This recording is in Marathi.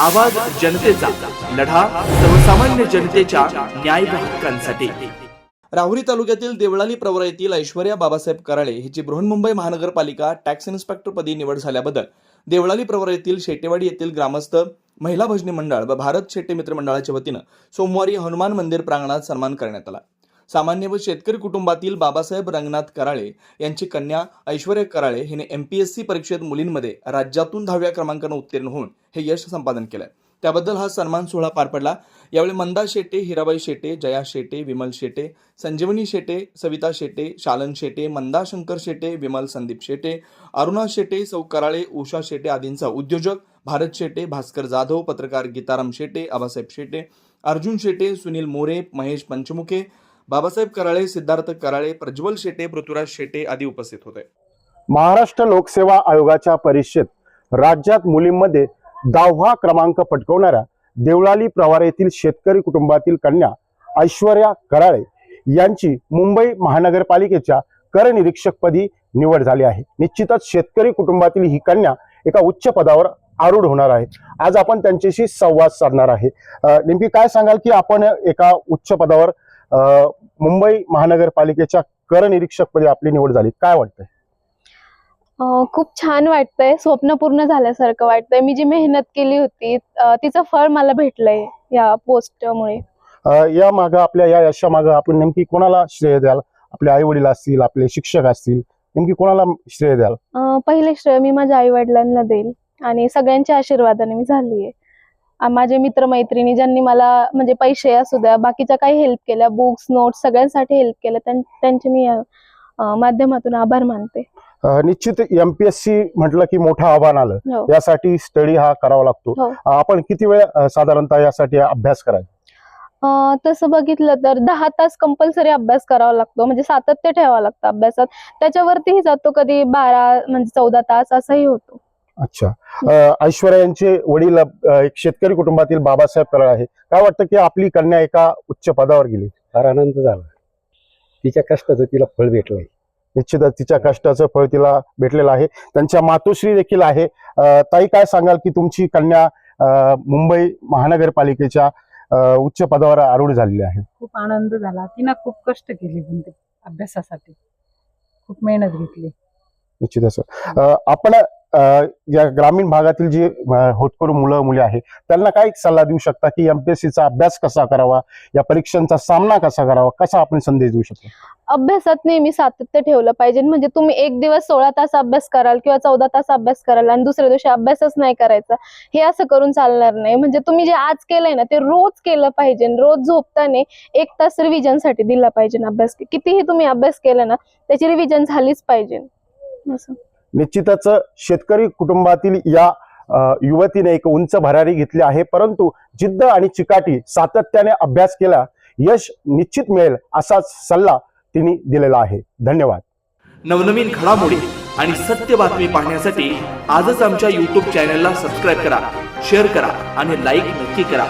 आवाज जनतेचा लढा सर्वसामान्य जनतेच्या न्याय हक्कांसाठी. राहुरी तालुक्यातील देवळाली प्रवरा येथील ऐश्वर्या बाबासाहेब कराळे हिची बृहन्मुंबई महानगरपालिका टॅक्स इन्स्पेक्टरपदी निवड झाल्याबद्दल देवळाली प्रवरा येथील शेटेवाडी येथील ग्रामस्थ महिला भजनी मंडळ व भारत शेट्टी मित्र मंडळाच्या वतीनं सोमवारी हनुमान मंदिर प्रांगणात सन्मान करण्यात आला. सामान्य व शेतकरी कुटुंबातील बाबासाहेब रंगनाथ कराळे यांची कन्या ऐश्वर्या कराळे हिने एम पी एस सी परीक्षेत मुलींमध्ये राज्यातून दहाव्या क्रमांकानं उत्तीर्ण होऊन हे यश संपादन केलंय. त्याबद्दल हा सन्मान सोहळा पार पडला. यावेळी मंदा शेटे हिराबाई शेटे जया शेटे विमल शेटे संजीवनी शेटे सविता शेटे शालन शेटे मंदा शंकर शेटे विमल संदीप शेटे अरुणा शेटे सौ कराळे उषा शेटे आदींचा उद्योजक भारत शेटे भास्कर जाधव पत्रकार गीताराम शेटे आबासाहेब शेटे अर्जुन शेटे सुनील मोरे महेश पंचमुखे बाबासाहेब कराळे सिद्धार्थ कराळे प्रज्वल शेटे पृथ्वीराज शेटे आदी उपस्थित होते. महाराष्ट्र लोकसेवा आयोगाच्या परीक्षेत राज्यात मुलींमध्ये दहावा क्रमांक पटकवणाऱ्या देवळाली प्रवार येथील शेतकरी कुटुंबातील कन्या ऐश्वर्या कराळे यांची मुंबई महानगरपालिकेच्या कर निरीक्षकपदी निवड झाली आहे. निश्चितच शेतकरी कुटुंबातील ही कन्या एका उच्च पदावर आरूढ होणार आहे. आज आपण त्यांच्याशी संवाद साधणार आहे. नेमकी काय सांगाल की आपण एका उच्च पदावर मुंबई महानगरपालिकेच्या कर निरीक्षकपदी आपली निवड झाली. काय वाटतंय? खूप छान वाटतंय. स्वप्न पूर्ण झाल्यासारखं वाटतंय. मी जी मेहनत केली होती तिचं फळ मला भेटलंय या पोस्टमुळे. या मागं आपल्या या यशा मागं आपण नेमकी कोणाला श्रेय द्याल? आपले आई वडील असतील आपले शिक्षक असतील नेमकी कोणाला श्रेय द्याल? पहिले श्रेय मी माझ्या आई वडिलांना देईल आणि सगळ्यांच्या आशीर्वादाने मी झालीये. माझे मित्रमैत्रिणी ज्यांनी मला म्हणजे पैसे असू द्या बाकीच्या काही हेल्प केल्या बुक्स नोट्स सगळ्यांसाठी हेल्प केल्या त्यां- त्यांचे मी माध्यमातून आभार मानते. निश्चित एमपीएससी म्हटलं की मोठं आव्हान आलं. हो. यासाठी स्टडी हा करावा लागतो. हो. आपण किती वेळ साधारणतः यासाठी अभ्यास करायचा तसं बघितलं तर दहा तास कंपल्सरी अभ्यास करावा लागतो. म्हणजे सातत्य ठेवावं लागतं अभ्यासात. त्याच्यावरतीही जातो कधी बारा म्हणजे चौदा तास असंही होतो. अच्छा. ऐश्वर्या यांचे वडील एक शेतकरी कुटुंबातील बाबासाहेब कराळ आहे काय वाटतं की आपली कन्या एका उच्च पदावर गेली? फार आनंद झाला. तिच्या कष्टाचं तिला फळ भेटलंय. निश्चितच तिच्या कष्टाचं फळ तिला भेटलेलं आहे. त्यांच्या मातोश्री देखील आहे. ताई काय सांगाल की तुमची कन्या अ, मुंबई महानगरपालिकेच्या उच्च पदावर आरूढ झालेली आहे? खूप आनंद झाला. तिनं खूप कष्ट केले पण ते अभ्यासासाठी. खूप मेहनत घेतली. निश्चितच. आपण या ग्रामीण भागातील जी होतकरू मुलं मुली आहे त्यांना काय सल्ला देऊ शकता की एमपीएससीचा अभ्यास कसा करावा? या परीक्षांचा सामना कसा करावा? कसा आपण संदेश देऊ शकतो? अभ्यासात नेहमी सातत्य ठेवलं पाहिजे. म्हणजे तुम्ही एक दिवस सोळा तास अभ्यास कराल किंवा चौदा तास अभ्यास कराल आणि दुसऱ्या दिवशी अभ्यासच नाही करायचा हे असं करून चालणार नाही. म्हणजे तुम्ही जे आज केलंय ना ते रोज केलं पाहिजे रोज झोपताना एक तास रिव्हिजनसाठी दिला पाहिजे अभ्यास. कितीही तुम्ही अभ्यास केला ना त्याची रिव्हिजन झालीच पाहिजे. असं. निश्चितच शेतकरी कुटुंबातील या युवतीने एक उंच भरारी घेतली आहे. परंतु जिद्द आणि चिकाटी सातत्याने अभ्यास केला यश निश्चित मिळेल असाच सल्ला तिने दिलेला आहे. धन्यवाद. नवनवीन घडामोडी आणि सत्य बातमी पाहण्यासाठी आजच आमच्या यूट्यूब चॅनलला सबस्क्राईब करा शेअर करा आणि लाईक नक्की करा.